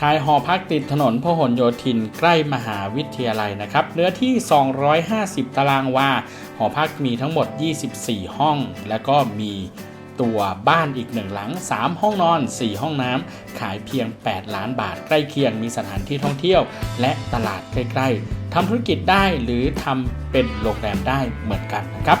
ขายหอพักติดถนนพหลโยธินใกล้มหาวิทยาลัยนะครับเนื้อที่ 250 ตารางวา หอพักมีทั้งหมด 24 ห้อง แล้วก็มีตัวบ้านอีกหนึ่งหลัง 3 ห้องนอน 4 ห้องน้ำ ขายเพียง 8 ล้านบาท ใกล้เคียงมีสถานที่ท่องเที่ยว และตลาดใกล้ ๆทำธุรกิจได้หรือทำเป็นโรงแรมได้เหมือนกันนะครับ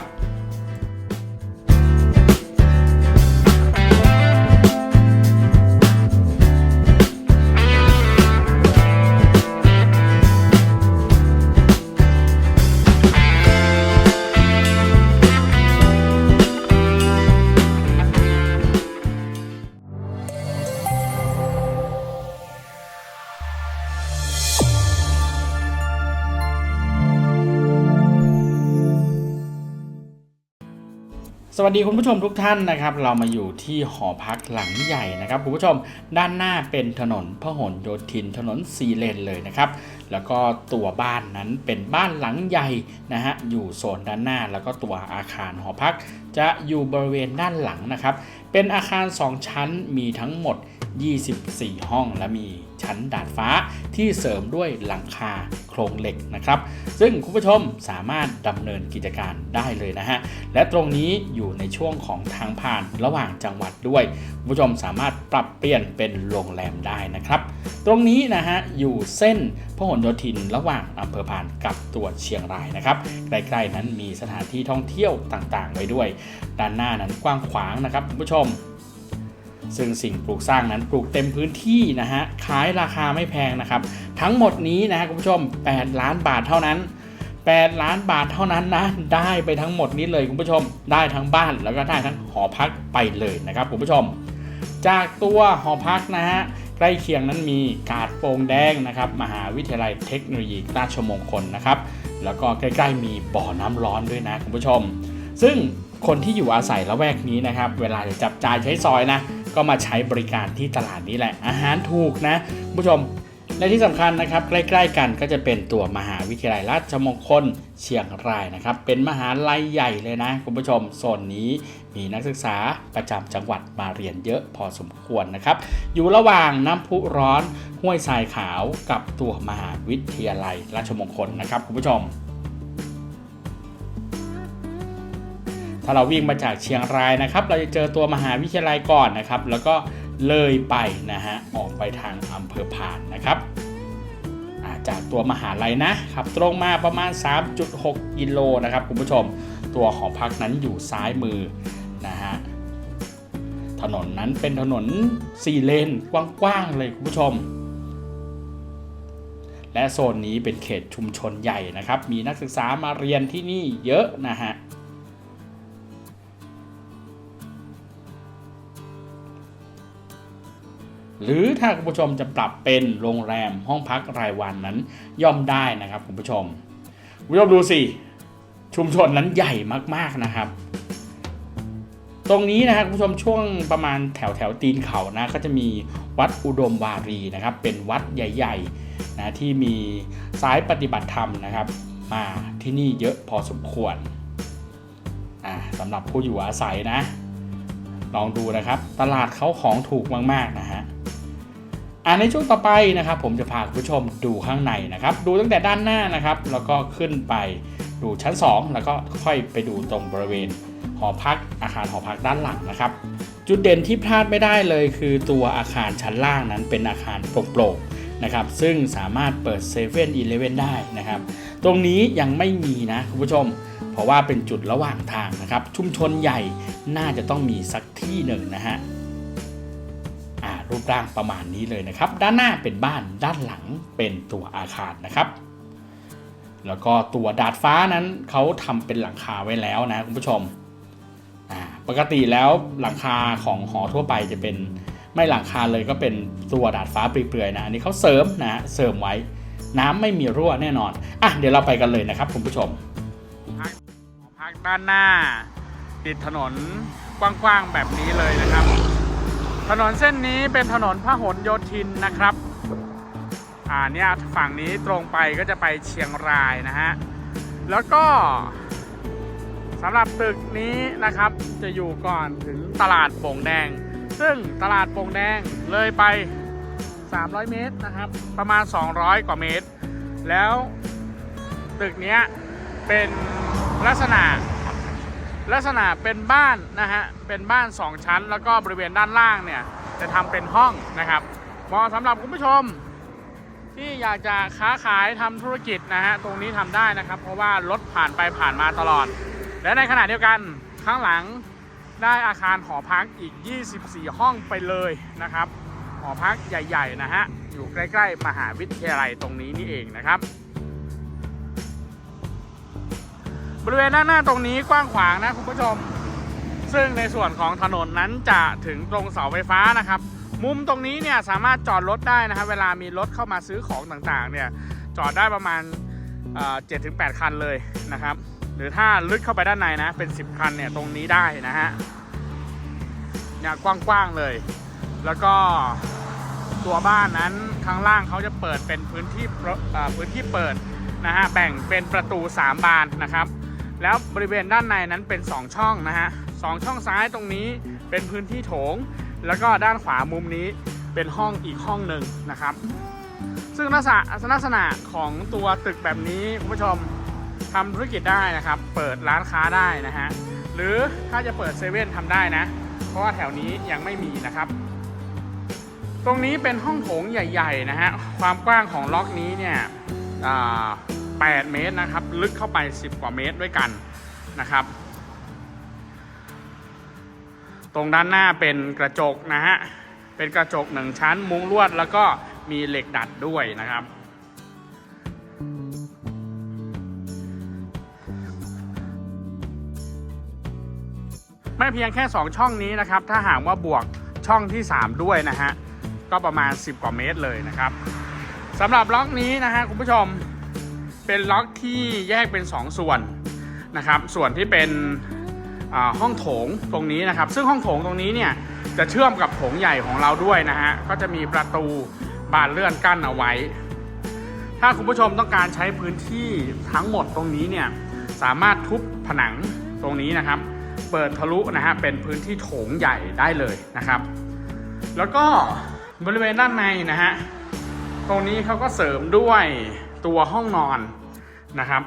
สวัสดีคุณผู้ชมทุกท่านนะครับ เรามาอยู่ที่หอพักหลังใหญ่นะครับคุณผู้ชมด้านหน้าเป็นถนนพหลโยธินถนนสีเลนเลยนะครับ แล้วก็ตัวบ้านนั้นเป็นบ้านหลังใหญ่นะฮะอยู่โซนด้านหน้า แล้วก็ตัวอาคารหอพัก จะอยู่บริเวณด้านหลังนะครับ เป็นอาคาร 2 ชั้นมีทั้งหมด 24 ห้อง และมีชั้นดาดฟ้าที่เสริมด้วยหลังคาโครงเหล็กนะครับ ซึ่งคุณผู้ชมสามารถดำเนินกิจการได้เลยนะฮะ และตรงนี้อยู่ในช่วงของทางผ่านระหว่างจังหวัดด้วย คุณผู้ชมสามารถปรับเปลี่ยนเป็นโรงแรมได้นะครับ ตรงนี้นะฮะอยู่เส้นพหลโยธินระหว่างอำเภอพานกับตัวเชียงรายนะครับ ใกล้ๆนั้นมีสถานที่ท่องเที่ยวต่างๆ ไว้ด้วย ด้านหน้านั้นกว้างขวางนะครับคุณผู้ชม ซึ่งสิ่งปลูกสร้างนั้นปลูกเต็มพื้นที่นะฮะขายราคาไม่แพงนะครับ ทั้งหมดนี้นะฮะคุณผู้ชม 8 ล้านบาทเท่านั้น 8 ล้านบาทเท่านั้นนะ ได้ไปทั้งหมดนี้เลยคุณผู้ชม ได้ทั้งบ้านแล้วก็ได้ทั้งหอพักไปเลยนะครับคุณผู้ชม จากตัวหอพักนะฮะใกล้เคียงนั้นมีกาดโป่งแดงนะครับมหาวิทยาลัยเทคโนโลยีราชมงคลนะครับแล้วก็ใกล้ๆมีบ่อน้ำร้อนด้วยนะคุณผู้ชม ซึ่งคนที่อยู่อาศัยละแวกนี้นะครับ เวลาจะจับจ่ายใช้ซอยนะ ก็มาใช้บริการที่ตลาดนี้แหละ อาหารถูกนะผู้ชมและที่สำคัญนะครับใกล้ ๆ กันก็จะเป็นตัวมหาวิทยาลัยราชมงคลเชียงรายนะครับ เป็นมหาลัยใหญ่เลยนะคุณผู้ชมโซนนี้มีนักศึกษาประจำจังหวัดมาเรียนเยอะพอสมควรนะครับ อยู่ระหว่างน้ำพุร้อนห้วยทรายขาวกับตัวมหาวิทยาลัยราชมงคลนะครับคุณผู้ชม ถ้าเราวิ่งมาจากเชียงรายนะครับ เราจะเจอตัวมหาวิทยาลัยก่อนนะครับ แล้วก็เลยไปนะฮะออกไปทางอำเภอพานนะครับาจากตัวมหาลัยนะครับตรงมาประมาณ 3.6 กิโลนะครับคุณผู้ชมตัวหอพักนั้นอยู่ซ้ายมือนะฮะถนนนั้นเป็นถนน 4 เลนกว้างๆเลยคุณผู้ชม และโซนนี้เป็นเขตชุมชนใหญ่นะครับ มีนักศึกษามาเรียนที่นี่เยอะนะฮะ หรือถ้าคุณผู้ชมจะปรับเป็นโรงแรมห้องพักรายวันนั้นย่อมได้นะครับคุณผู้ชมคุณผู้ชมดูสิชุมชนนั้นใหญ่มากๆนะครับ ตรงนี้นะครับคุณผู้ชมช่วงประมาณแถวแถวตีนเขานะก็จะมีวัดอุดมวารีนะครับ เป็นวัดใหญ่ๆนะที่มีสายปฏิบัติธรรมนะครับ มาที่นี่เยอะพอสมควรสำหรับผู้อยู่อาศัยนะ ลองดูนะครับ ตลาดเขาของถูกมาก ๆ นะฮะ อ่าในช่วงต่อไปนะครับ ผมจะพาคุณผู้ชมดูข้างในนะครับ ดูตั้งแต่ด้านหน้านะครับ แล้วก็ขึ้นไปดูชั้น 2 แล้วก็ค่อยไปดูตรงบริเวณหอพักอาคารหอพักด้านหลังนะครับ จุดเด่นที่พลาดไม่ได้เลยคือตัวอาคารชั้นล่างนั้นเป็นอาคารโปร่งๆนะครับ ซึ่งสามารถเปิด7 e เ e ่ e อได้นะครับ ตรงนี้ยังไม่มีนะคุณผู้ชม เพราะว่าเป็นจุดระหว่างทางนะครับ ชุมชนใหญ่น่าจะต้องมีสักที่หนึ่งนะฮะ รูปร่างประมาณนี้เลยนะครับ ด้านหน้าเป็นบ้านด้านหลังเป็นตัวอาคารนะครับ แล้วก็ตัวดาดฟ้านั้นเขาทำเป็นหลังคาไว้แล้วนะคุณผู้ชมปกติแล้วหลังคาของหอทั่วไปจะเป็นไม่หลังคาเลยก็เป็นตัวดาดฟ้าเปลือยๆนะอันนี้เขาเสริมนะฮะเสริมไว้น้ำไม่มีรั่วแน่นอนอะเดี๋ยวเราไปกันเลยนะครับคุณผู้ชมพักด้านหน้า ติดถนนกว้างๆแบบนี้เลยนะครับ ถนนเส้นนี้เป็นถนนพหลโยธินนะครับ อ่าเนี่ยฝั่งนี้ตรงไปก็จะไปเชียงรายนะฮะ แล้วก็สำหรับตึกนี้นะครับจะอยู่ก่อนถึงตลาดโป่งแดง ซึ่งตลาดโป่งแดงเลยไป 300 เมตรนะครับ ประมาณ 200 กว่าเมตร แล้วตึกเนี้ยเป็นลักษณะ ลักษณะเป็นบ้านนะฮะ เป็นบ้าน 2 ชั้น แล้วก็บริเวณด้านล่างเนี่ย จะทำเป็นห้องนะครับเหมาะสำหรับคุณผู้ชม ที่อยากจะค้าขายทำธุรกิจนะฮะ ตรงนี้ทำได้นะครับ เพราะว่ารถผ่านไปผ่านมาตลอด และในขณะเดียวกันข้างหลังได้อาคารหอพักอีก 24 ห้องไปเลยนะครับ หอพักใหญ่ ๆ นะฮะ อยู่ใกล้ ๆ มหาวิทยาลัยตรงนี้นี่เองนะครับ บริเวณด้านหน้าตรงนี้กว้างขวางนะคุณผู้ชม ซึ่งในส่วนของถนนนั้นจะถึงตรงเสาไฟฟ้านะครับ มุมตรงนี้เนี่ยสามารถจอดรถได้นะครับ เวลามีรถเข้ามาซื้อของต่างๆ เนี่ยจอดได้ประมาณเจ็ดถึงแปดคันเลยนะครับ หรือถ้าลึกเข้าไปด้านในนะเป็น 10 คันเนี่ยตรงนี้ได้นะฮะเนี่ยกว้างๆเลย แล้วก็ตัวบ้านนั้นข้างล่างเขาจะเปิดเป็นพื้นที่พื้นที่เปิดนะฮะแบ่งเป็นประตู 3 บานนะครับ แล้วบริเวณด้านในนั้นเป็น 2 ช่องนะฮะสองช่องซ้ายตรงนี้เป็นพื้นที่โถง แล้วก็ด้านขวามุมนี้เป็นห้องอีกห้องหนึ่งนะครับ ซึ่งลักษณะลักษณะของตัวตึกแบบนี้คุณผู้ชมทำธุรกิจได้นะครับ เปิดร้านค้าได้นะฮะหรือถ้าจะเปิดเซเว่นทำได้นะ เพราะว่าแถวนี้ยังไม่มีนะครับ ตรงนี้เป็นห้องโถงใหญ่ ๆ นะฮะความกว้างของล็อกนี้เนี่ย 8 เมตรนะครับ ลึกเข้าไป 10 กว่าเมตรด้วยกันนะครับ ตรงด้านหน้าเป็นกระจกนะฮะ เป็นกระจกหนึ่งชั้นมุ้งลวดแล้วก็มีเหล็กดัดด้วยนะครับ ไม่เพียงแค่ 2 ช่องนี้นะครับ ถ้าหากว่าบวกช่องที่ 3 ด้วยนะฮะ ก็ประมาณ 10 กว่าเมตรเลยนะครับสำหรับล็อกนี้นะฮะคุณผู้ชม เป็นล็อกที่แยกเป็น 2 ส่วนนะครับ ส่วนที่เป็นห้องโถงตรงนี้นะครับ ซึ่งห้องโถงตรงนี้เนี่ยจะเชื่อมกับโถงใหญ่ของเราด้วยนะฮะ ก็จะมีประตูบานเลื่อนกั้นเอาไว้ ถ้าคุณผู้ชมต้องการใช้พื้นที่ทั้งหมดตรงนี้เนี่ยสามารถทุบผนังตรงนี้นะครับ เปิดทะลุนะฮะเป็นพื้นที่โถงใหญ่ได้เลยนะครับ แล้วก็บริเวณด้านในนะฮะตรงนี้เขาก็เสริมด้วยตัวห้องนอน นะครับ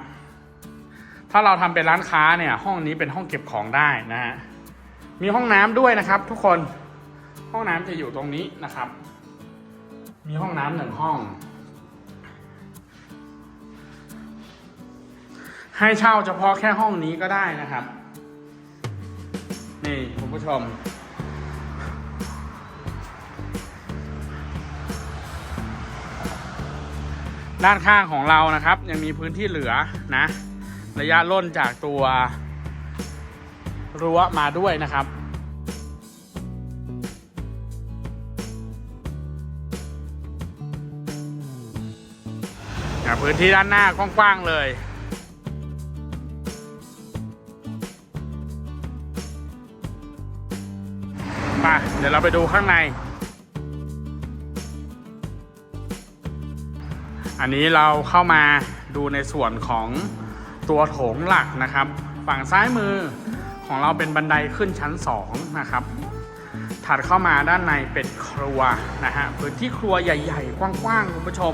ถ้าเราทำเป็นร้านค้าเนี่ย ห้องนี้เป็นห้องเก็บของได้นะฮะมีห้องน้ำด้วยนะครับ ทุกคนห้องน้ำจะอยู่ตรงนี้นะครับ มีห้องน้ำหนึ่งห้อง ให้เช่าเฉพาะแค่ห้องนี้ก็ได้นะครับ นี่คุณผู้ชม ด้านข้างของเรานะครับ ยังมีพื้นที่เหลือนะ ระยะล่นจากตัวรั้วมาด้วยนะครับพื้นที่ด้านหน้ากว้างๆเลยไปเดี๋ยวเราไปดูข้างใน อันนี้เราเข้ามาดูในส่วนของตัวโถงหลักนะครับ ฝั่งซ้ายมือของเราเป็นบันไดขึ้นชั้น 2 นะครับ ถัดเข้ามาด้านในเป็นครัวนะฮะพื้นที่ครัวใหญ่ๆ กว้างๆคุณผู้ชม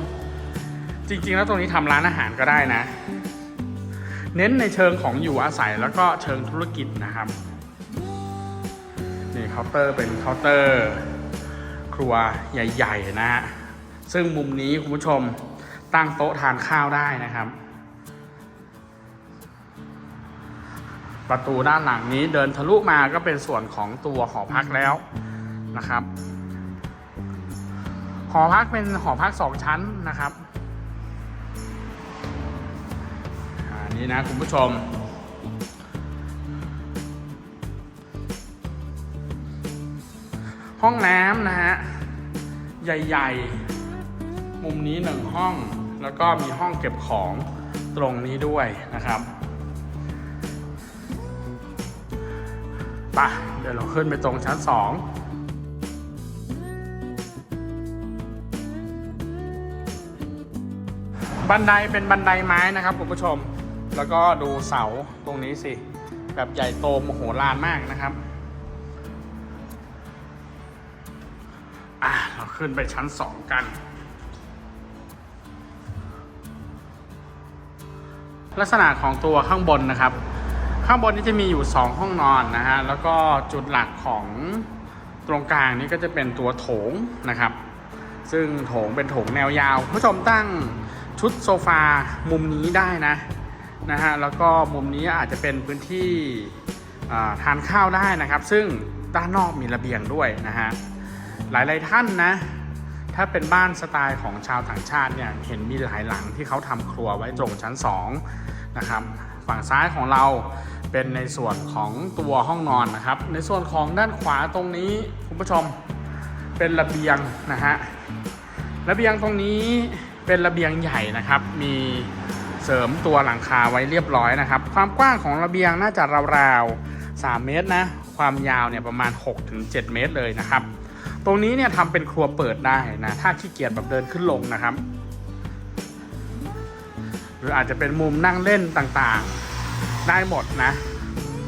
จริงๆ แล้วตรงนี้ทำร้านอาหารก็ได้นะ เน้นในเชิงของอยู่อาศัยแล้วก็เชิงธุรกิจนะครับนี่เคาน์เตอร์เป็นเคาน์เตอร์ ครัวใหญ่ ๆ นะฮะซึ่งมุมนี้คุณผู้ชม ตั้งโต๊ะทานข้าวได้นะครับ ประตูด้านหลังนี้เดินทะลุมาก็เป็นส่วนของตัวหอพักแล้วนะครับ หอพักเป็นหอพักสองชั้นนะครับอันนี้นะคุณผู้ชมห้องน้ำนะฮะ ใหญ่ ๆ มุมนี้หนึ่งห้อง แล้วก็มีห้องเก็บของตรงนี้ด้วยนะครับไปะเดี๋ยวเราขึ้นไปตรงชั้นสองบันไดเป็นบันไดไม้นะครับคุณผู้ชม แล้วก็ดูเสาตรงนี้สิ แบบใหญ่โตมโหฬารมากนะครับ อะ เราขึ้นไปชั้นสองกัน ลักษณะของตัวข้างบนนะครับ ข้างบนนี้จะมีอยู่ 2 ห้องนอนนะฮะแล้วก็จุดหลักของตรงกลางนี้ก็จะเป็นตัวโถงนะครับ ซึ่งโถงเป็นโถงแนวยาวผู้ชมตั้งชุดโซฟามุมนี้ได้นะนะฮะแล้วก็มุมนี้อาจจะเป็นพื้นที่ทานข้าวได้นะครับ ซึ่งด้านนอกมีระเบียงด้วยนะฮะหลายๆท่านนะ ถ้าเป็นบ้านสไตล์ของชาวต่างชาติเนี่ยเห็นมีหลายหลังที่เขาทำครัวไว้ตรงชั้น2นะครับฝั่งซ้ายของเราเป็นในส่วนของตัวห้องนอนนะครับ ในส่วนของด้านขวาตรงนี้คุณผู้ชมเป็นระเบียงนะฮะระเบียงตรงนี้เป็นระเบียงใหญ่นะครับ มีเสริมตัวหลังคาไว้เรียบร้อยนะครับ ความกว้างของระเบียงน่าจะราวๆ3เมตรนะ ความยาวเนี่ยประมาณ 6-7 เมตรเลยนะครับ ตรงนี้เนี่ยทำเป็นครัวเปิดได้นะ ถ้าขี้เกียจแบบเดินขึ้นลงนะครับ หรืออาจจะเป็นมุมนั่งเล่นต่างๆ ได้หมดนะ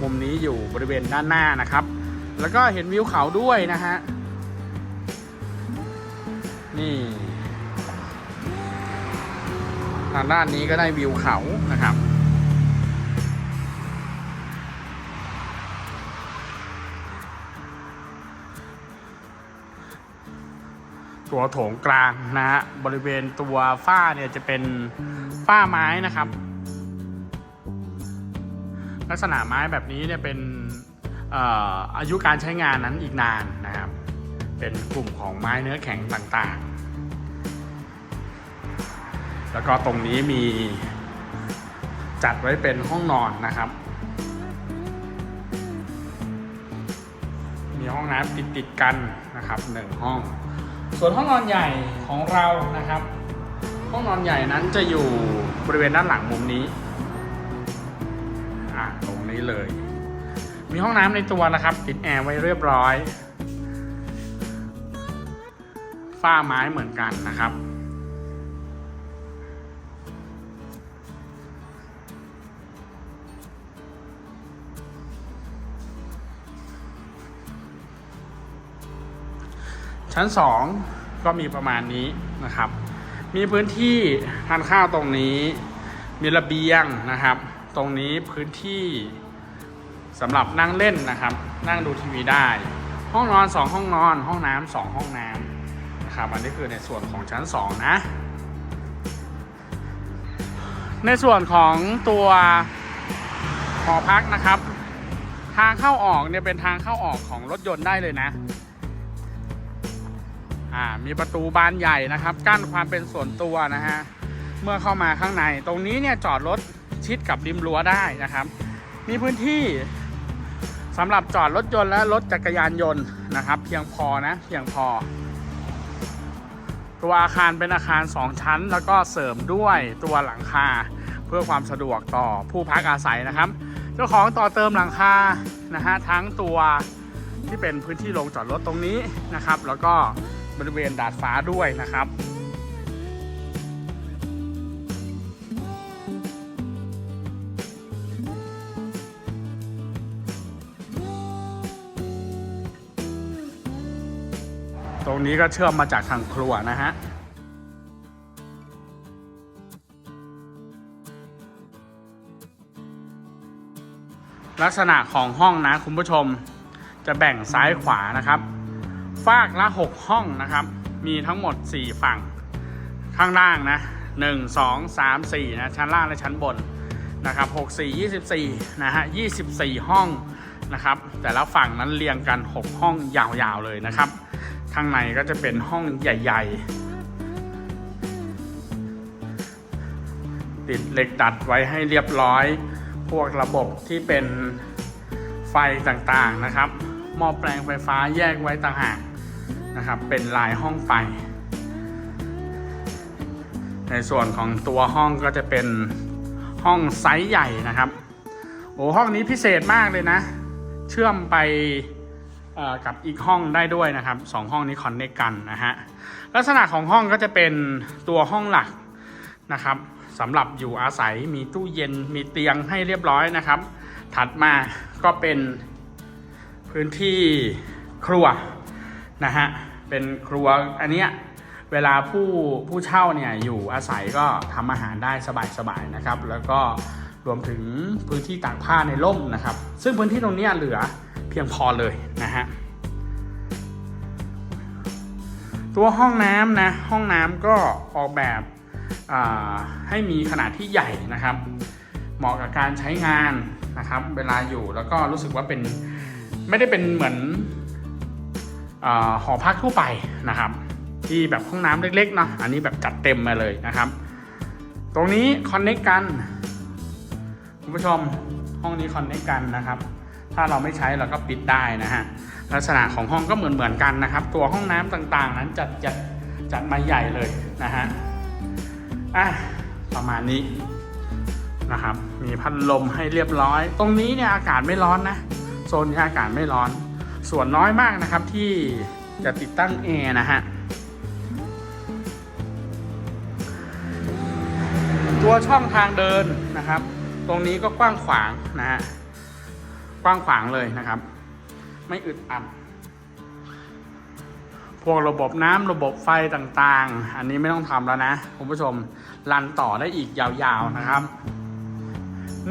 มุมนี้อยู่บริเวณด้านหน้านะครับ แล้วก็เห็นวิวเขาด้วยนะฮะ นี่ ทางด้านนี้ก็ได้วิวเขานะครับ ตัวโถงกลางนะฮะบริเวณตัวฝ้าเนี่ยจะเป็นฝ้าไม้นะครับ ลักษณะไม้แบบนี้เนี่ยเป็นอายุการใช้งานนั้นอีกนานนะครับ เป็นกลุ่มของไม้เนื้อแข็งต่างๆ แล้วก็ตรงนี้มีจัดไว้เป็นห้องนอนนะครับ มีห้องน้ำติดติดๆกันนะครับหนึ่งห้อง ส่วนห้องนอนใหญ่ของเรานะครับ ห้องนอนใหญ่นั้นจะอยู่บริเวณด้านหลังมุมนี้อ่าตรงนี้เลย มีห้องน้ำในตัวนะครับ ติดแอร์ไว้เรียบร้อย ฝ้าไม้เหมือนกันนะครับ ชั้น 2 ก็มีประมาณนี้นะครับ มีพื้นที่ทานข้าวตรงนี้ มีระเบียงนะครับ ตรงนี้พื้นที่สำหรับนั่งเล่นนะครับ นั่งดูทีวีได้ ห้องนอน 2 ห้องนอน ห้องน้ำสองห้องน้ำนะครับ อันนี้คือในส่วนของชั้น 2 นะ ในส่วนของตัวหอพักนะครับ ทางเข้าออกเนี่ยเป็นทางเข้าออกของรถยนต์ได้เลยนะ อ่ามีประตูบานใหญ่นะครับ กั้นความเป็นส่วนตัวนะฮะเมื่อเข้ามาข้างใน ตรงนี้เนี่ยจอดรถชิดกับริมรั้วได้นะครับ มีพื้นที่สำหรับจอดรถยนต์และรถจักรยานยนต์นะครับ เพียงพอนะเพียงพอ ตัวอาคารเป็นอาคาร 2 ชั้น แล้วก็เสริมด้วยตัวหลังคาเพื่อความสะดวกต่อผู้พักอาศัยนะครับ เจ้าของต่อเติมหลังคานะฮะทั้งตัวที่เป็นพื้นที่ลงจอดรถตรงนี้นะครับ แล้วก็ บริเวณดาดฟ้าด้วยนะครับตรงนี้ก็เชื่อมมาจากทางครัวนะฮะ ลักษณะของห้องนะคุณผู้ชมจะแบ่งซ้ายขวานะครับ ฟากละ 6 ห้องนะครับ มีทั้งหมด 4 ฝั่ง ข้างล่างนะ 1 2 3 4 นะ ชั้นล่างและชั้นบนนะครับ 6 4 24 นะฮะ 24 ห้องนะครับ แต่ละฝั่งนั้นเรียงกัน 6 ห้องยาวๆเลยนะครับ ข้างในก็จะเป็นห้องใหญ่ๆ ติดเหล็กดัดไว้ให้เรียบร้อย พวกระบบที่เป็นไฟต่างๆนะครับ หม้อแปลงไฟฟ้าแยกไว้ต่างหาก นะครับ เป็นลายห้องไฟในส่วนของตัวห้องก็จะเป็นห้องไซส์ใหญ่นะครับโอ้ห้องนี้พิเศษมากเลยนะ เชื่อมไปกับอีกห้องได้ด้วยนะครับสองห้องนี้คอนเนคกันนะฮะลักษณะของห้องก็จะเป็นตัวห้องหลักนะครับสำหรับอยู่อาศัยมีตู้เย็นมีเตียงให้เรียบร้อยนะครับ ถัดมาก็เป็นพื้นที่ครัว นะฮะเป็นครัวอันเนี้ยเวลาผู้ผู้เช่าเนี่ยอยู่อาศัยก็ทำอาหารได้สบายๆนะครับ แล้วก็รวมถึงพื้นที่ตากผ้าในร่มนะครับ ซึ่งพื้นที่ตรงนี้เหลือเพียงพอเลยนะฮะตัวห้องน้ำนะห้องน้ำก็ออกแบบให้มีขนาดที่ใหญ่นะครับ เหมาะกับการใช้งานนะครับ เวลาอยู่แล้วก็รู้สึกว่าเป็นไม่ได้เป็นเหมือน หอพักทั่วไปนะครับ ที่แบบห้องน้ำเล็กๆเนาะอันนี้แบบจัดเต็มมาเลยนะครับ ตรงนี้คอนเน c กกันคุณผู้ชมห้องนี้คอนเน c กกันนะครับ ถ้าเราไม่ใช้เราก็ปิดได้นะฮะลักษณะของห้องก็เหมือนเหมือนๆกันนะครับ ตัวห้องน้ำต่างๆ นั้นจัดจัดจัดมาใหญ่เลยนะฮะอะประมาณนี้นะครับ มีพัดลมให้เรียบร้อย ตรงนี้เนี่ยอากาศไม่ร้อนนะ โซนนี้อากาศไม่ร้อน ส่วนน้อยมากนะครับที่จะติดตั้งแอร์นะฮะ ตัวช่องทางเดินนะครับ ตรงนี้ก็กว้างขวางนะฮะ กว้างขวางเลยนะครับ ไม่อึดอัด พวกระบบน้ำระบบไฟต่างๆ อันนี้ไม่ต้องทำแล้วนะคุณผู้ชม รันต่อได้อีกยาวๆนะครับ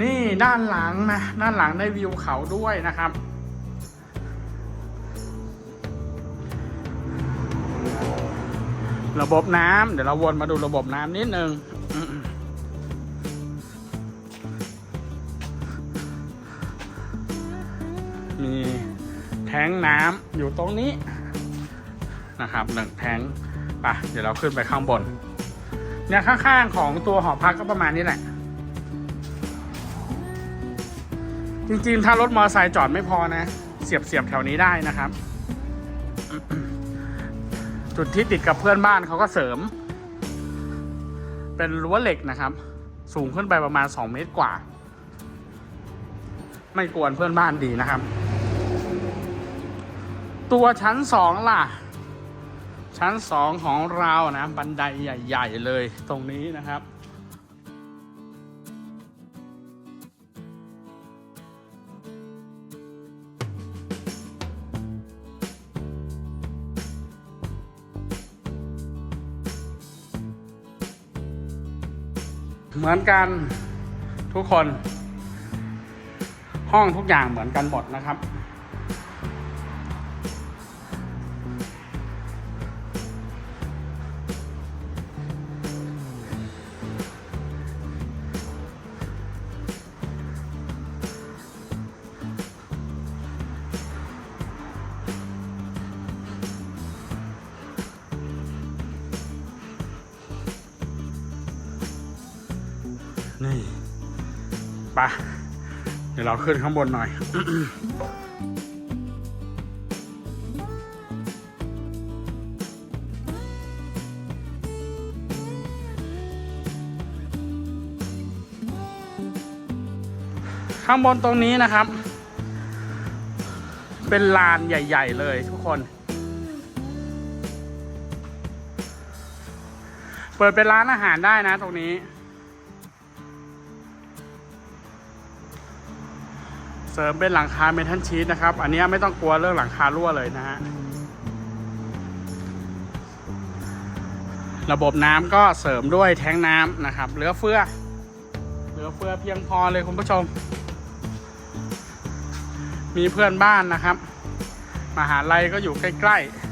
นี่ด้านหลังนะ ด้านหลังได้วิวเขาด้วยนะครับ ระบบน้ำเดี๋ยวเราวนมาดูระบบน้ำนิดนึงมีแทงน้ำอยู่ตรงนี้นะครับหนึ่งแทงไปะเดี๋ยวเราขึ้นไปข้างบน เนี่ยข้างๆของตัวหอพักก็ประมาณนี้แหละ จริงๆ ถ้ารถมอเตอร์ไซค์จอดไม่พอนะ เสียบเสียบแถวนี้ได้นะครับ จุดที่ติดกับเพื่อนบ้านเขาก็เสริม เป็นรั้วเหล็กนะครับ สูงขึ้นไปประมาณ 2 เมตรกว่า ไม่กวนเพื่อนบ้านดีนะครับ ตัวชั้นสองล่ะ ชั้นสองของเรานะ บันไดใหญ่ ๆ เลยตรงนี้นะครับ มือนกันทุกคน ห้องทุกอย่างเหมือนกันหมดนะครับ ปะเดี๋ยวเราขึ้นข้างบนหน่อยข้างบนตรงนี้นะครับ เป็นลานใหญ่ ๆ เลยทุกคน เปิดเป็นร้านอาหารได้นะตรงนี้ สริมเป็นหลังคาเมทัลชีตนะครับ อันนี้ไม่ต้องกลัวเรื่องหลังคารั่วเลยนะฮะ ระบบน้ำก็เสริมด้วยแทงน้ำนะครับ เหลือเฟือ เหลือเฟือเพียงพอเลยคุณผู้ชม มีเพื่อนบ้านนะครับ มหาลัยก็อยู่ใกล้ ๆ